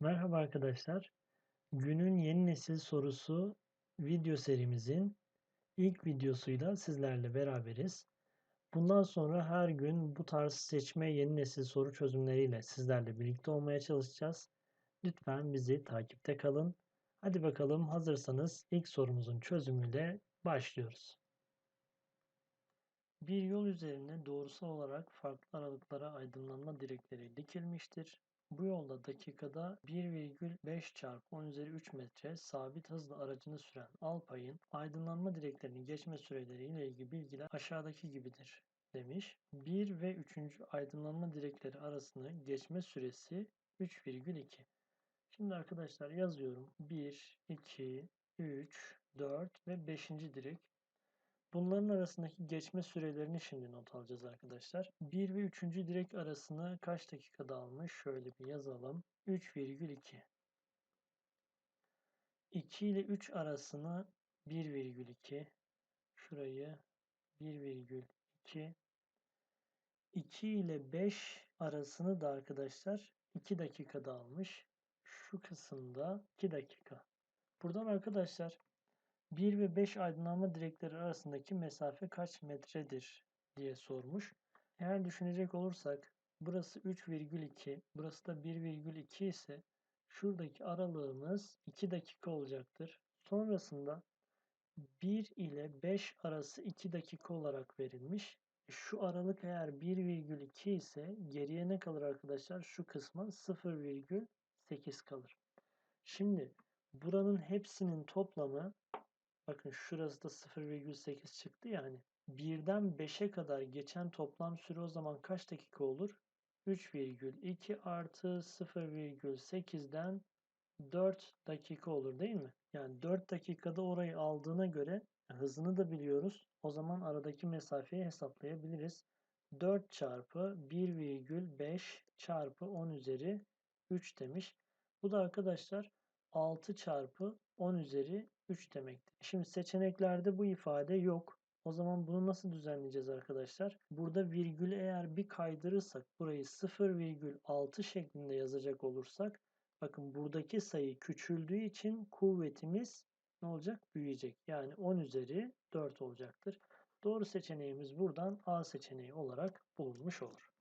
Merhaba arkadaşlar. Günün yeni nesil sorusu video serimizin ilk videosuyla sizlerle beraberiz. Bundan sonra her gün bu tarz seçme yeni nesil soru çözümleriyle sizlerle birlikte olmaya çalışacağız. Lütfen bizi takipte kalın. Hadi bakalım hazırsanız ilk sorumuzun çözümüyle başlıyoruz. Bir yol üzerine doğrusal olarak farklı aralıklara aydınlanma direkleri dikilmiştir. Bu yolda dakikada 1,5 çarpı 10 üzeri 3 metre sabit hızla aracını süren Alpay'ın aydınlanma direklerinin geçme süreleri ile ilgili bilgiler aşağıdaki gibidir demiş. 1 ve 3. aydınlanma direkleri arasında geçme süresi 3,2. Şimdi arkadaşlar yazıyorum. 1, 2, 3, 4 ve 5. direk. Bunların arasındaki geçme sürelerini şimdi not alacağız arkadaşlar. 1 ve 3. direk arasını kaç dakikada almış? Şöyle bir yazalım. 3,2. 2 ile 3 arasını 1,2. Şurayı 1,2. 2 ile 5 arasını da arkadaşlar 2 dakikada almış. Şu kısımda 2 dakika. Buradan arkadaşlar 1 ve 5 aydınlanma direkleri arasındaki mesafe kaç metredir diye sormuş. Eğer düşünecek olursak burası 3,2 burası da 1,2 ise şuradaki aralığımız 2 dakika olacaktır. Sonrasında 1 ile 5 arası 2 dakika olarak verilmiş. Şu aralık eğer 1,2 ise geriye ne kalır arkadaşlar? Şu kısma 0,8 kalır. Şimdi buranın hepsinin toplamı Bakın şurası da 0,8 çıktı yani. 1'den 5'e kadar geçen toplam süre o zaman kaç dakika olur? 3,2 artı 0,8'den 4 dakika olur değil mi? Yani 4 dakikada orayı aldığına göre hızını da biliyoruz. O zaman aradaki mesafeyi hesaplayabiliriz. 4 çarpı 1,5 çarpı 10 üzeri 3 demiş. Bu da arkadaşlar 6 çarpı 10 üzeri 3 demektir. Şimdi seçeneklerde bu ifade yok. O zaman bunu nasıl düzenleyeceğiz arkadaşlar? Burada virgülü eğer bir kaydırırsak burayı 0,6 şeklinde yazacak olursak bakın buradaki sayı küçüldüğü için kuvvetimiz ne olacak? Büyüyecek. Yani 10 üzeri 4 olacaktır. Doğru seçeneğimiz buradan A seçeneği olarak bulunmuş olur.